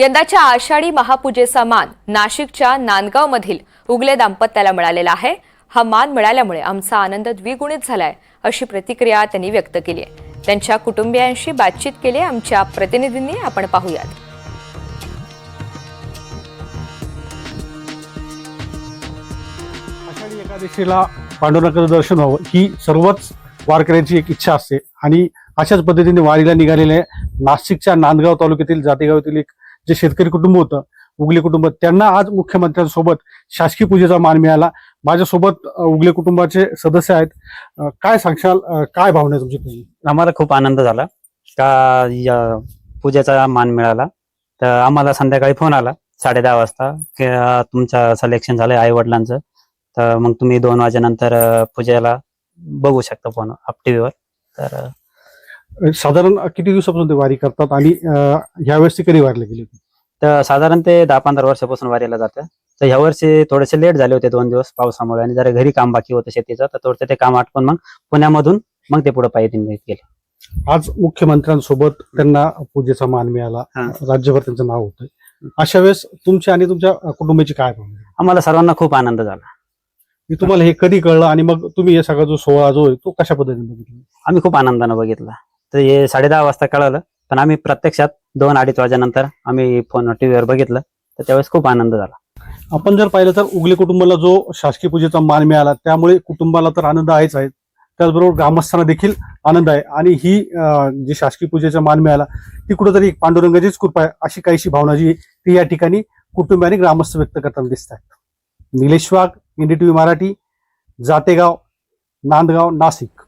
यंदाच्या आषाढी महापूजेचा मान नाशिकच्या नांदगावमधील उगले दाम्पत्याला मिळालेला आहे. हा मान मिळाल्यामुळे आमचा आनंद द्विगुणित झालाय अशी प्रतिक्रिया त्यांनी व्यक्त केली आहे. त्यांच्या कुटुंबियांशी बातचीत केली आमच्या प्रतिनिधींनी. आपण पाहूयात. आषाढी एकादशीला पांडुरंगाचं दर्शन व्हावं ही सर्वच वारकऱ्यांची एक इच्छा असते. आणि अशाच पद्धतीने वारीला निघालेले नाशिकच्या नांदगाव तालुक्यातील जातेगावातील एक जे शेतकरी कुटुंब होतं उगले कुटुंब त्यांना आज मुख्यमंत्र्यांसोबत शासकीय पूजेचा मान मिळाला. माझ्यासोबत उगले कुटुंबाचे सदस्य आहेत. काय सांगशाल? काय भावना आहे तुमची तुझी? आम्हाला खूप आनंद झाला. का या पूजेचा मान मिळाला. तर आम्हाला संध्याकाळी फोन आला साडे दहा वाजता की तुमचं सिलेक्शन झालंय आई वडिलांचं तर मग तुम्ही दोन वाजेनंतर पूजेला बघू शकता फोन आप टीव्हीवर तर साधारण किती दिवसापासून ते वारी करतात आणि ह्यावेळेस ती कधी वारीला गेली होती? तर साधारण ते दहा पंधरा वर्षापासून वारीला जातं. तर ह्या वर्षी थोडेसे लेट झाले होते दोन दिवस पावसामुळे आणि जरा घरी काम बाकी होतं शेतीचं. तर थोडं ते काम आटपून मग पुण्यामधून मग ते पुढे पायी गेले. आज मुख्यमंत्र्यांसोबत त्यांना पूजेचा मान मिळाला. राज्यभर त्यांचं नाव होतंय. अशा वेळेस तुमच्या आणि तुमच्या कुटुंबाची काय भावना? आम्हाला सर्वांना खूप आनंद झाला. की तुम्हाला हे कधी कळलं आणि मग तुम्ही हे सगळा जो सोहळा जो आहे तो कशा पद्धतीने बघितला? आम्ही खूप आनंदानं बघितलं. तर हे साडे दहा वाजता कळालं. पण आम्ही प्रत्यक्षात दोन अडीच वाजेनंतर आम्ही फोन टीव्हीवर बघितलं. तर त्यावेळेस खूप आनंद झाला. आपण जर पाहिलं तर उगले कुटुंबाला जो शासकीय पूजेचा मान मिळाला त्यामुळे कुटुंबाला तर आनंद आहेच आहे. त्याचबरोबर ग्रामस्थांना देखील आनंद आहे. आणि ही जी शासकीय पूजेचा मान मिळाला ती कुठंतरी पांडुरंगाचीच कृपा आहे अशी काहीशी भावना जी ती या ठिकाणी कुटुंब आणि ग्रामस्थ व्यक्त करताना दिसत आहेत. निलेश वाघ एनडीटीव्ही मराठी जातेगाव नांदगाव नाशिक.